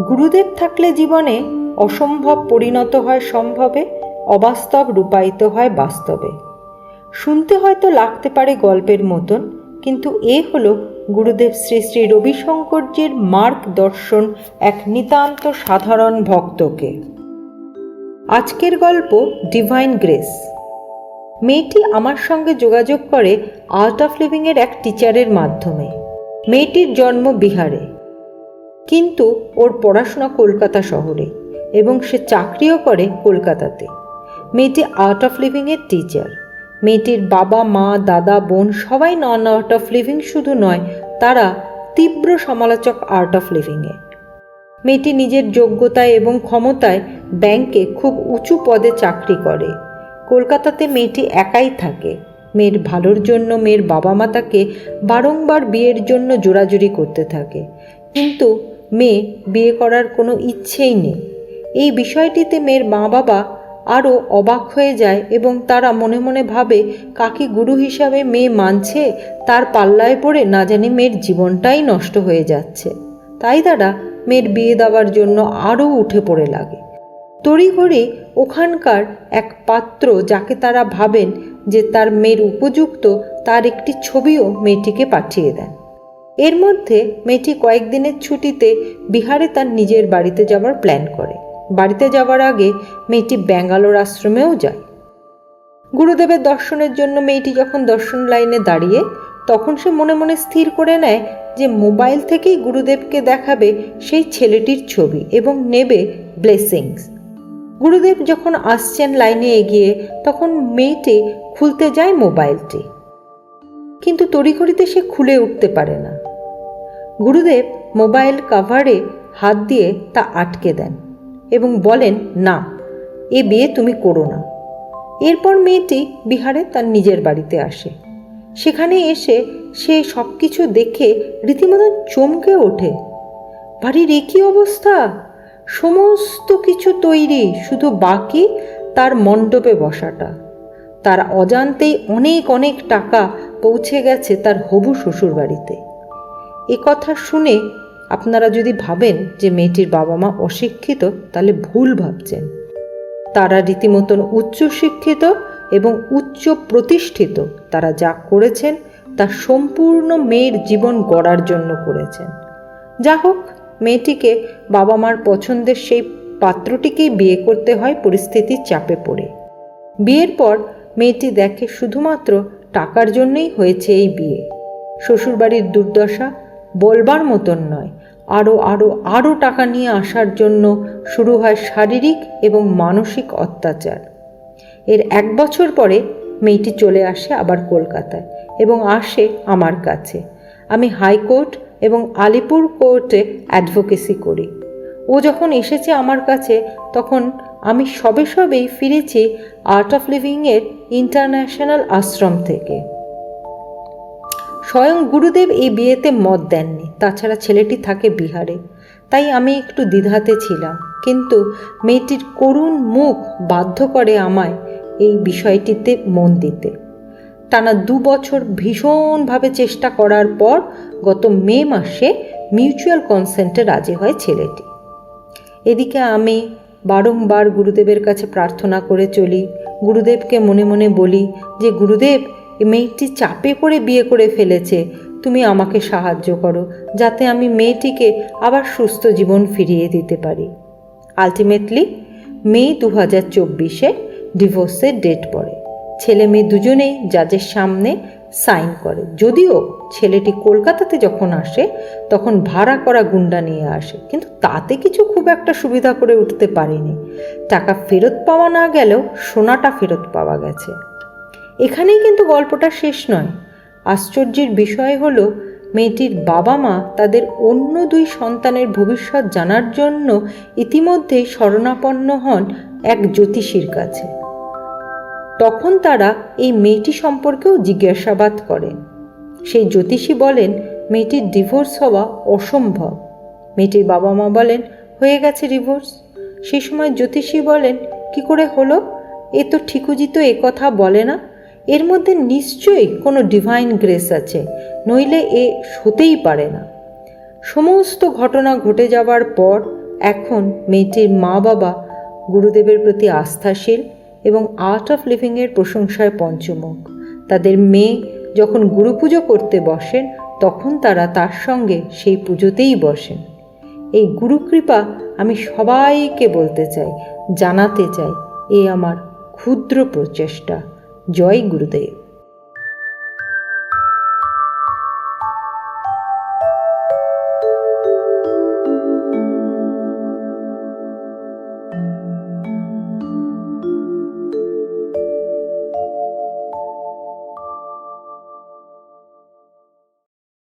গুরুদেব থাকলে জীবনে অসম্ভব পরিণত হয় সম্ভবে, অবাস্তব রূপায়িত হয় বাস্তবে। শুনতে হয়তো লাগতে পারে গল্পের মতন, কিন্তু এ হলো গুরুদেব শ্রী শ্রী রবিশঙ্করজির মার্গ দর্শন এক নিতান্ত সাধারণ ভক্তকে। আজকের গল্প ডিভাইন গ্রেস মেয়েটি আমার সঙ্গে যোগাযোগ করে আর্ট অফ লিভিংয়ের এক টিচারের মাধ্যমে। মেয়েটির জন্ম বিহারে। কিন্তু ওর পড়াশোনা কলকাতা শহরে এবং সে চাকরিও করে কলকাতাতে। মেয়েটি আর্ট অফ লিভিংয়ের টিচার মেয়েটির বাবা, মা, দাদা, বোন সবাই নন আর্ট অফ লিভিং শুধু নয়, তারা তীব্র সমালোচক আর্ট অফ লিভিংয়ে মেয়েটি নিজের যোগ্যতায় এবং ক্ষমতায় ব্যাংকে খুব উঁচু পদে চাকরি করে। কলকাতাতে মেয়েটি একাই থাকে। মেয়ের ভালোর জন্য মেয়ের বাবা মা তাকে বারংবার বিয়ের জন্য জোরাজুরি করতে থাকে। কিন্তু মেয়ে বিয়ে করার কোনো ইচ্ছেই নেই। এই বিষয়টিতে মেয়ের মা বাবা আরও অবাক হয়ে যায় এবং তারা মনে মনে ভাবে, কাকি গুরু হিসাবে মেয়ে মানছে, তার পাল্লায় পড়ে না জানি মেয়ের জীবনটাই নষ্ট হয়ে যাচ্ছে। তাই তারা মেয়ের বিয়ে দেওয়ার জন্য আরও উঠে পড়ে লাগে। তড়িঘড়ি ওখানকার এক পাত্র যাকে তারা ভাবেন যে তার মেয়ের উপযুক্ত, তার একটি ছবিও মেয়েটিকে পাঠিয়ে দেন। এর মধ্যে মেয়েটি কয়েকদিনের ছুটিতে বিহারে তার নিজের বাড়িতে যাবার প্ল্যান করে। বাড়িতে যাওয়ার আগে মেয়েটি ব্যাঙ্গালোর আশ্রমেও যায়। গুরুদেবের দর্শনের জন্য মেয়েটি যখন দর্শন লাইনে দাঁড়িয়ে, তখন সে মনে মনে স্থির করে নেয় যে মোবাইল থেকেই গুরুদেবকে দেখাবে সেই ছেলেটির ছবি এবং নেবে ব্লেসিংস। গুরুদেব যখন আসছেন লাইনে এগিয়ে, তখন মেয়েটি খুলতে যায় মোবাইলটি। কিন্তু তড়িঘড়িতে সে খুলে উঠতে পারে না। গুরুদেব মোবাইল কাভারে হাত দিয়ে তা আটকে দেন এবং বলেন, না, এ বিয়ে তুমি করো না। এরপর মেয়েটি বিহারে তার নিজের বাড়িতে আসে। সেখানে এসে সে সব কিছু দেখে রীতিমতো চমকে ওঠে। বাড়ির একই অবস্থা। সমস্ত কিছু তৈরি, শুধু বাকি তার মণ্ডপে বসাটা। তার অজান্তেই অনেক অনেক টাকা পৌঁছে গেছে তার হবু শ্বশুর বাড়িতে এ কথা শুনে আপনারা যদি ভাবেন যে মেয়েটির বাবা মা অশিক্ষিত, তাহলে ভুল ভাবছেন। তারা রীতিমতন উচ্চশিক্ষিত এবং উচ্চ প্রতিষ্ঠিত তারা যা করেছেন, তা সম্পূর্ণ মেয়ের জীবন গড়ার জন্য করেছেন। যা হোক, মেয়েটিকে বাবা মার পছন্দের সেই পাত্রটিকেই বিয়ে করতে হয় পরিস্থিতির চাপে পড়ে। বিয়ের পর মেয়েটি দেখে শুধুমাত্র টাকার জন্যই হয়েছে এই বিয়ে। শ্বশুরবাড়ির দুর্দশা বলবার মতন নয়। আরও আরও আরও টাকা নিয়ে আসার জন্য শুরু হয় শারীরিক এবং মানসিক অত্যাচার। এর এক বছর পরে মেয়েটি চলে আসে আবার কলকাতায় এবং আসে আমার কাছে। আমি হাইকোর্ট এবং আলিপুর কোর্টে অ্যাডভোকেসি করি। ও যখন এসেছে আমার কাছে, তখন আমি সবে সবেই ফিরেছি আর্ট অফ লিভিংয়ের ইন্টারন্যাশনাল আশ্রম থেকে। স্বয়ং গুরুদেব এই বিয়েতে মত দেননি। তাছাড়া ছেলেটি থাকে বিহারে। তাই আমি একটু দ্বিধাতে ছিলাম। কিন্তু মেয়েটির করুণ মুখ বাধ্য করে আমায় এই বিষয়টিতে মন দিতে। টানা দু বছর ভীষণভাবে চেষ্টা করার পর গত মে মাসে মিউচুয়াল কনসেন্টে রাজি হয় ছেলেটি। এদিকে আমি বারংবার গুরুদেবের কাছে প্রার্থনা করে চলি, গুরুদেবকে মনে মনে বলি যে, গুরুদেব মেয়েটি চাপে পড়ে বিয়ে করে ফেলেছে। তুমি আমাকে সাহায্য করো, যাতে আমি মেয়েটিকে আবার সুস্থ জীবন ফিরিয়ে দিতে পারি। আলটিমেটলি মে দু হাজার চব্বিশে ডিভোর্সের ডেট পড়ে। ছেলে মেয়ে দুজনেই জাজের সামনে সাইন করে। যদিও ছেলেটি কলকাতাতে যখন আসে, তখন ভাড়া করা গুন্ডা নিয়ে আসে। কিন্তু তাতে কিছু খুব একটা সুবিধা করে উঠতে পারেনি। টাকা ফেরত পাওয়া না গেলেও সোনাটা ফেরত পাওয়া গেছে। এখানেই কিন্তু গল্পটা শেষ নয়। আশ্চর্যের বিষয় হলো, মেয়েটির বাবা মা তাদের অন্য দুই সন্তানের ভবিষ্যৎ জানার জন্য ইতিমধ্যেই শরণাপন্ন হন এক জ্যোতিষীর কাছে। তখন তারা এই মেয়েটি সম্পর্কেও জিজ্ঞাসাবাদ করেন সেই জ্যোতিষী বলেন, মেয়েটির ডিভোর্স হওয়া অসম্ভব। মেয়েটির বাবা মা বলেন, হয়ে গেছে ডিভোর্স। সেই সময় জ্যোতিষী বলেন, কি করে হলো? এ তো ঠিকুজি তো কথা বলে না। এর মধ্যে নিশ্চয়ই কোনো ডিভাইন গ্রেস আছে, নইলে এ হতেই পারে না। সমস্ত ঘটনা ঘটে যাওয়ার পর এখন মেয়েটির মা বাবা গুরুদেবের প্রতি আস্থাশীল এবং আর্ট অফ লিভিংয়ের প্রশংসায় পঞ্চমুখ। তাদের মেয়ে যখন গুরু পুজো করতে বসেন, তখন তারা তার সঙ্গে সেই পুজোতেই বসেন। এই গুরুকৃপা আমি সবাইকে বলতে চাই, জানাতে চাই, এ আমার ক্ষুদ্র প্রচেষ্টা। জয় গুরুদেব